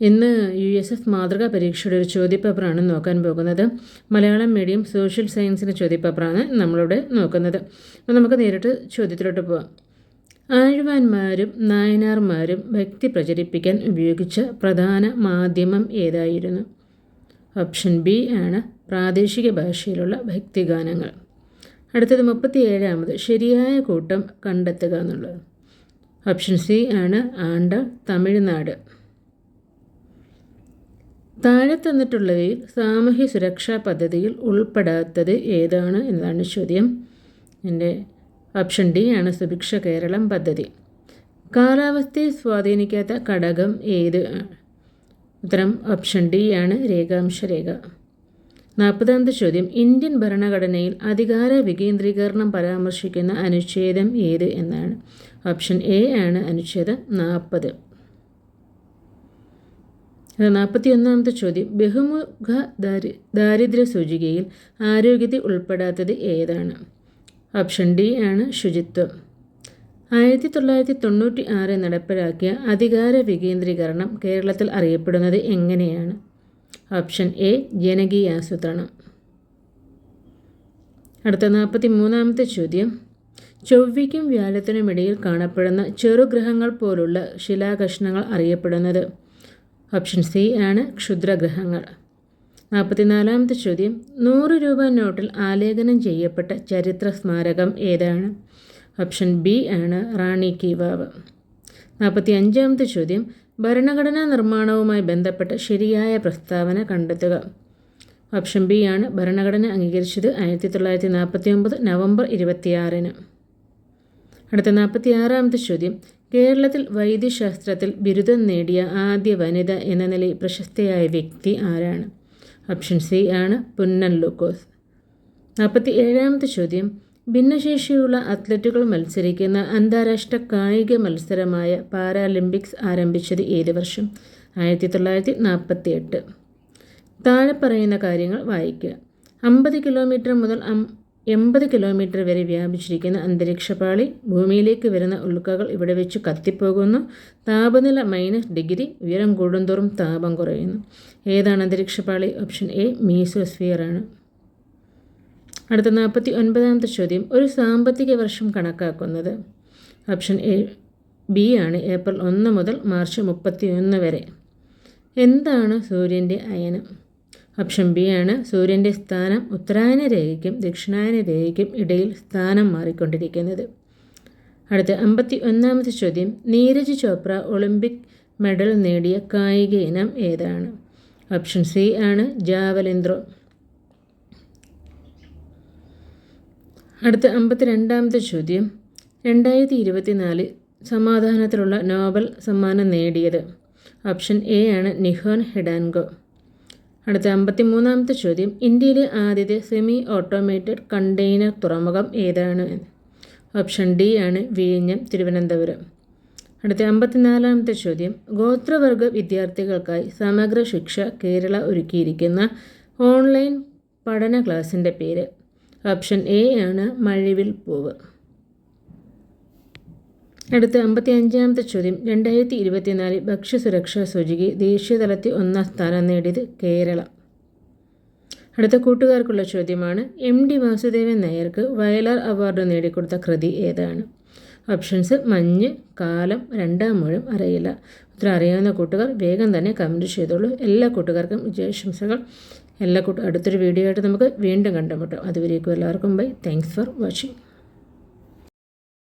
ഇന്ന് U S F മാതൃകാ പരീക്ഷയുടെ ഒരു ചോദ്യപേപ്പറാണ് നോക്കാൻ പോകുന്നത്. മലയാളം മീഡിയം സോഷ്യൽ സയൻസിന്റെ ചോദ്യപേപ്പറാണ് നമ്മളിവിടെ നോക്കുന്നത്. അപ്പോൾ നമുക്ക് നേരിട്ട് ചോദ്യത്തിലോട്ട് പോവാം. ആഴ്വാന്മാരും നായനാർമാരും വ്യക്തി പ്രചരിപ്പിക്കാൻ ഉപയോഗിച്ച പ്രധാന മാധ്യമം ഏതായിരുന്നു? ഓപ്ഷൻ ബി ആണ് പ്രാദേശിക ഭാഷയിലുള്ള ഭക്തിഗാനങ്ങൾ അടുത്തത് മുപ്പത്തി ഏഴാമത് ശരിയായ കൂട്ടം കണ്ടെത്തുക എന്നുള്ളത്. ഓപ്ഷൻ സി ആണ് ആണ്ട തമിഴ്നാട്. താഴെ തന്നിട്ടുള്ളവയിൽ സാമൂഹ്യ സുരക്ഷാ പദ്ധതിയിൽ ഉൾപ്പെടാത്തത് ഏതാണ് എന്നതാണ് ചോദ്യം. എന്റെ ഓപ്ഷൻ ഡി ആണ് സുഭിക്ഷ കേരളം പദ്ധതി. കാലാവസ്ഥയെ സ്വാധീനിക്കാത്ത ഘടകം ഏത്? ഉത്തരം ഓപ്ഷൻ ഡി ആണ് രേഖാംശ രേഖ. നാൽപ്പതാമത്തെ ചോദ്യം. ഇന്ത്യൻ ഭരണഘടനയിൽ അധികാര വികേന്ദ്രീകരണം പരാമർശിക്കുന്ന അനുച്ഛേദം ഏത് എന്നാണ്. ഓപ്ഷൻ എ ആണ് അനുച്ഛേദം നാൽപ്പത്. നാൽപ്പത്തി ഒന്നാമത്തെ ചോദ്യം. ബഹുമുഖ ദാരി ദാരിദ്ര്യ സൂചികയിൽ ആരോഗ്യത്തെ ഉൾപ്പെടാത്തത് ഏതാണ്? ഓപ്ഷൻ ഡി ആണ് ശുചിത്വം. ആയിരത്തി തൊള്ളായിരത്തി തൊണ്ണൂറ്റി ആറ് നടപ്പിലാക്കിയ അധികാര വികേന്ദ്രീകരണം കേരളത്തിൽ അറിയപ്പെടുന്നത് എങ്ങനെയാണ്? ഓപ്ഷൻ എ ജനകീയ ജനകീയാസൂത്രണം. അടുത്ത നാൽപ്പത്തി മൂന്നാമത്തെ ചോദ്യം. ചൊവ്വയ്ക്കും വ്യാഴത്തിനുമിടയിൽ കാണപ്പെടുന്ന ചെറുഗ്രഹങ്ങൾ പോലുള്ള ശിലാകഷ്ണങ്ങൾ അറിയപ്പെടുന്നത് ഓപ്ഷൻ സി ആണ് ക്ഷുദ്രഗ്രഹങ്ങൾ. നാൽപ്പത്തിനാലാമത്തെ ചോദ്യം നൂറ് രൂപ നോട്ടിൽ ആലേഖനം ചെയ്യപ്പെട്ട ചരിത്ര സ്മാരകം ഏതാണ്? ഓപ്ഷൻ ബി ആണ് റാണി കി വാവ്. നാൽപ്പത്തി അഞ്ചാമത്തെ ചോദ്യം ഭരണഘടനാ നിർമ്മാണവുമായി ബന്ധപ്പെട്ട ശരിയായ പ്രസ്താവന കണ്ടെത്തുക. ഓപ്ഷൻ ബി ആണ് ഭരണഘടന അംഗീകരിച്ചത് ആയിരത്തി തൊള്ളായിരത്തി നാൽപ്പത്തി ഒമ്പത് നവംബർ ഇരുപത്തിയാറിന്. അടുത്ത നാൽപ്പത്തി ആറാമത്തെ ചോദ്യം കേരളത്തിൽ വൈദ്യശാസ്ത്രത്തിൽ ബിരുദം നേടിയ ആദ്യ വനിത എന്ന നിലയിൽ പ്രശസ്തയായ വ്യക്തി ആരാണ്? ഓപ്ഷൻ സി ആണ് പുന്നൻ ലൂക്കോസ്. നാൽപ്പത്തി ഏഴാമത്തെ ചോദ്യം. ഭിന്നശേഷിയുള്ള അത്ലറ്റുകൾ മത്സരിക്കുന്ന അന്താരാഷ്ട്ര കായിക മത്സരമായ പാരാലിമ്പിക്സ് ആരംഭിച്ചത് ഏത് വർഷം? ആയിരത്തി തൊള്ളായിരത്തി നാൽപ്പത്തി എട്ട് താഴെ പറയുന്ന കാര്യങ്ങൾ വായിക്കുക. അമ്പത് കിലോമീറ്റർ മുതൽ എൺപത് കിലോമീറ്റർ വരെ വ്യാപിച്ചിരിക്കുന്ന അന്തരീക്ഷപാളി ഭൂമിയിലേക്ക് വരുന്ന ഉൽക്കകൾ ഇവിടെ വെച്ച് കത്തിപ്പോകുന്നു. താപനില മൈനസ് ഡിഗ്രി ഉയരം കൂടുന്തോറും താപം കുറയുന്നു. ഏതാണ് അന്തരീക്ഷപാളി? ഓപ്ഷൻ എ മീസോസ്ഫിയർ ആണ്. അടുത്ത നാൽപ്പത്തി ഒൻപതാമത്തെ ചോദ്യം. ഒരു സാമ്പത്തിക വർഷം കണക്കാക്കുന്നത്. ഓപ്ഷൻ എ ബി ആണ് ഏപ്രിൽ ഒന്ന് മുതൽ മാർച്ച് മുപ്പത്തി ഒന്ന് വരെ. എന്താണ് സൂര്യന്റെ അയനം? ഓപ്ഷൻ ബി ആണ്. സൂര്യന്റെ സ്ഥാനം ഉത്തരായന രേഖയ്ക്കും ദക്ഷിണായന രേഖയ്ക്കും ഇടയിൽ സ്ഥാനം മാറിക്കൊണ്ടിരിക്കുന്നത്. അടുത്ത അമ്പത്തി ഒന്നാമത്തെ ചോദ്യം. നീരജ് ചോപ്ര ഒളിമ്പിക് മെഡൽ നേടിയ കായിക ഇനം ഏതാണ്? ഓപ്ഷൻ സി ആണ് ജാവലിന്ത്രോ അടുത്ത അമ്പത്തി രണ്ടാമത്തെ ചോദ്യം. രണ്ടായിരത്തി ഇരുപത്തിനാല് സമാധാനത്തിലുള്ള നോബൽ സമ്മാനം നേടിയത്. ഓപ്ഷൻ എ ആണ് നിഹോൻ ഹെഡാൻഗോ. അടുത്ത അമ്പത്തി മൂന്നാമത്തെ ചോദ്യം. ഇന്ത്യയിലെ ആദ്യത്തെ സെമി ഓട്ടോമേറ്റഡ് കണ്ടെയ്നർ തുറമുഖം ഏതാണ് ഓപ്ഷൻ ഡി ആണ് വിഴിഞ്ഞം തിരുവനന്തപുരം. അടുത്ത അമ്പത്തിനാലാമത്തെ ചോദ്യം. ഗോത്രവർഗ വിദ്യാർത്ഥികൾക്കായി സമഗ്ര ശിക്ഷ കേരള ഒരുക്കിയിരിക്കുന്ന ഓൺലൈൻ പഠന ക്ലാസിന്റെ പേര്. ഓപ്ഷൻ എ ആണ് മഴവിൽ പൂവ്. അടുത്ത അമ്പത്തി അഞ്ചാമത്തെ ചോദ്യം. രണ്ടായിരത്തി ഇരുപത്തിനാല് ഭക്ഷ്യസുരക്ഷാ സൂചിക ദേശീയതലത്തിൽ ഒന്നാം സ്ഥാനം നേടിയത് കേരളം. അടുത്ത കൂട്ടുകാർക്കുള്ള ചോദ്യമാണ് എം ഡി വാസുദേവൻ നായർക്ക് വയലാർ അവാർഡ് നേടിക്കൊടുത്ത കൃതി ഏതാണ്? ഓപ്ഷൻസ് മഞ്ഞ് കാലം രണ്ടാം മുഴം അറിയില്ല. ഉത്തരം അറിയാവുന്ന കൂട്ടുകാർ വേഗം തന്നെ കമന്റ് ചെയ്തോളൂ. എല്ലാ കൂട്ടുകാർക്കും വിജയാശംസകൾ. എല്ലാ കൂട്ട അടുത്തൊരു വീഡിയോ ആയിട്ട് നമുക്ക് വീണ്ടും കണ്ടുമുട്ടാം. അതുവരേക്കും എല്ലാവർക്കും ബൈ. Thanks for watching.